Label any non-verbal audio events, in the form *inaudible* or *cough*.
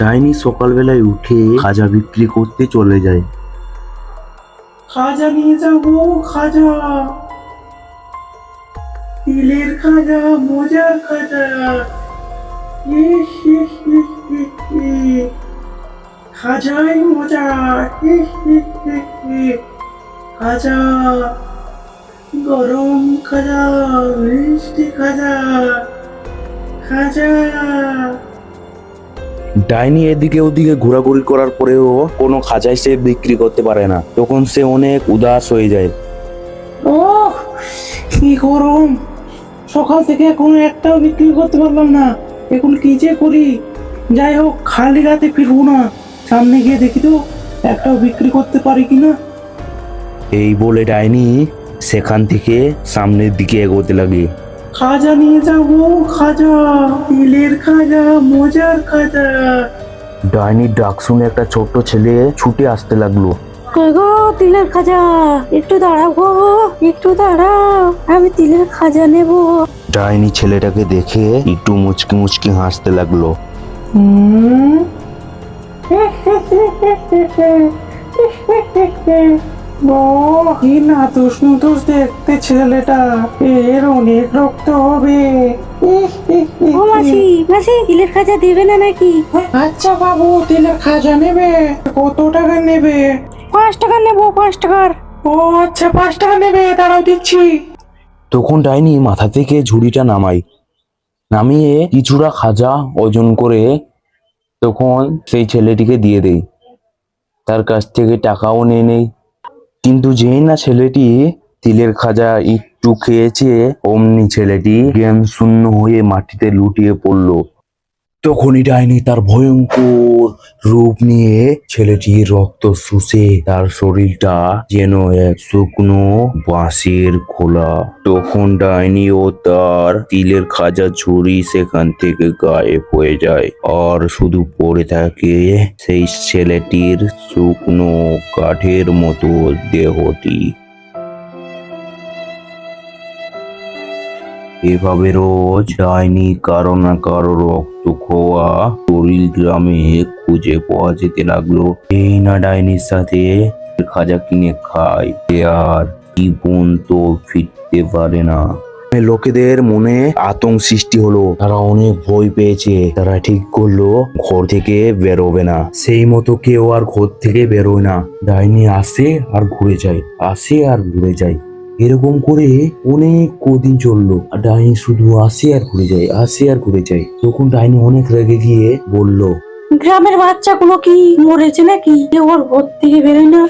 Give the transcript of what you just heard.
ডাইনি সকালবেলায় উঠে খাজা বিক্রি করতে চলে যায়। খাজা নিয়ে যাব খাজা। তিলের খাজা, মজার খাজা। খাজাই মজা। খাজা, গরম খাজা, মিষ্টি খাজা। খাজা। ডাইনি এদিকে ওদিকে ঘোরাঘুরি করার পরেও কোনো খাজাই সে বিক্রি করতে পারে না। তখন সে অনেক উদাস হয়ে যায়। ও কি গরম! সকাল থেকে এখন একটাও বিক্রি করতে পারলাম না। এখন কি যে করি? যাই হোক খালি রাতে ফিরবো না। সামনে গিয়ে দেখি তো একটাও বিক্রি করতে পারি কিনা এই বলে ডাইনি সেখান থেকে সামনের দিকে এগোতে লাগে। খাজা নিয়ে যাব খাজা। তিলের খাজা মজার খাজা। ডাইনির ডাক শুনে একটা ছোট্ট ছেলে ছুটে আসতে লাগল। গো তিলের খাজা? একটু দাঁড়াও গো একটু দাঁড়াও। আমি তিলের খাজা নেব। ডাইনি ছেলেটাকে দেখে একটু মুচকি মুচকি হাসতে লাগল। হুম। *laughs* কি নাতুস নুতুস দেখতে ছেলেটা? এর অনেক রক্ত হবে। ও মাসি মাসি তিলের খাজা দেবে না নাকি? আচ্ছা বাবু তিলের খাজা নেবে। কত টাকা নেবে? পাঁচ টাকা নেব পাঁচ টাকার। ও আচ্ছা পাঁচ টাকা নেবে দাঁড়াও দিচ্ছি তখন ডাইনি মাথা থেকে ঝুড়িটা নামাই নামিয়ে কিছুটা খাজা ওজন করে তখন সেই ছেলেটিকে দিয়ে দেয়। তার কাছ থেকে টাকাও নিয়ে নেই কিন্তু যেই না ছেলেটি তিলের খাজা একটু খেয়েছে, অমনি ছেলেটি জ্ঞান শূন্য হয়ে মাটিতে লুটিয়ে পড়ল। তখনই ডাইনি তার ভয়ঙ্কর রূপ নিয়ে ছেলেটির রক্ত শুষে তার শরীরটা যেন এক শুকনো বাঁশের খোলা। তখন ডাইনি ও তার তিলের খাজা ঝুড়ি সেখান থেকে গায়েব হয়ে যায় আর শুধু পড়ে থাকে সেই ছেলেটির শুকনো কাঠের মতো দেহটি। এভাবে রোজ ডাইনি কারও না কারও রক্ত খোয়া তরিল গ্রামে খুঁজে পাওয়া যেতে লাগল। এই না ডাইনির সাথে খাজা কিনে খায় আর জীবন তো ফিরতে পারে না। লোকেদের মনে আতঙ্ক সৃষ্টি হলো। তারা অনেক ভয় পেয়েছে। তারা ঠিক করল, ঘর থেকে বেরোবে না। সেই মতো কেউ আর ঘর থেকে বেরোয় না। ডাইনি আসে আর ঘুরে যায়, আসে আর ঘুরে যায়। এরকম করে অনেক কদিন চলল। আর ডাইনি শুধু আসে আর ঘুরে যায় আসে আর ঘুরে যায়। তখন ডাইনি অনেক রেগে গিয়ে বলল, গ্রামের বাচ্চাগুলো কি মরেছে নাকি? ওর ঘর থেকে বেরোয় না।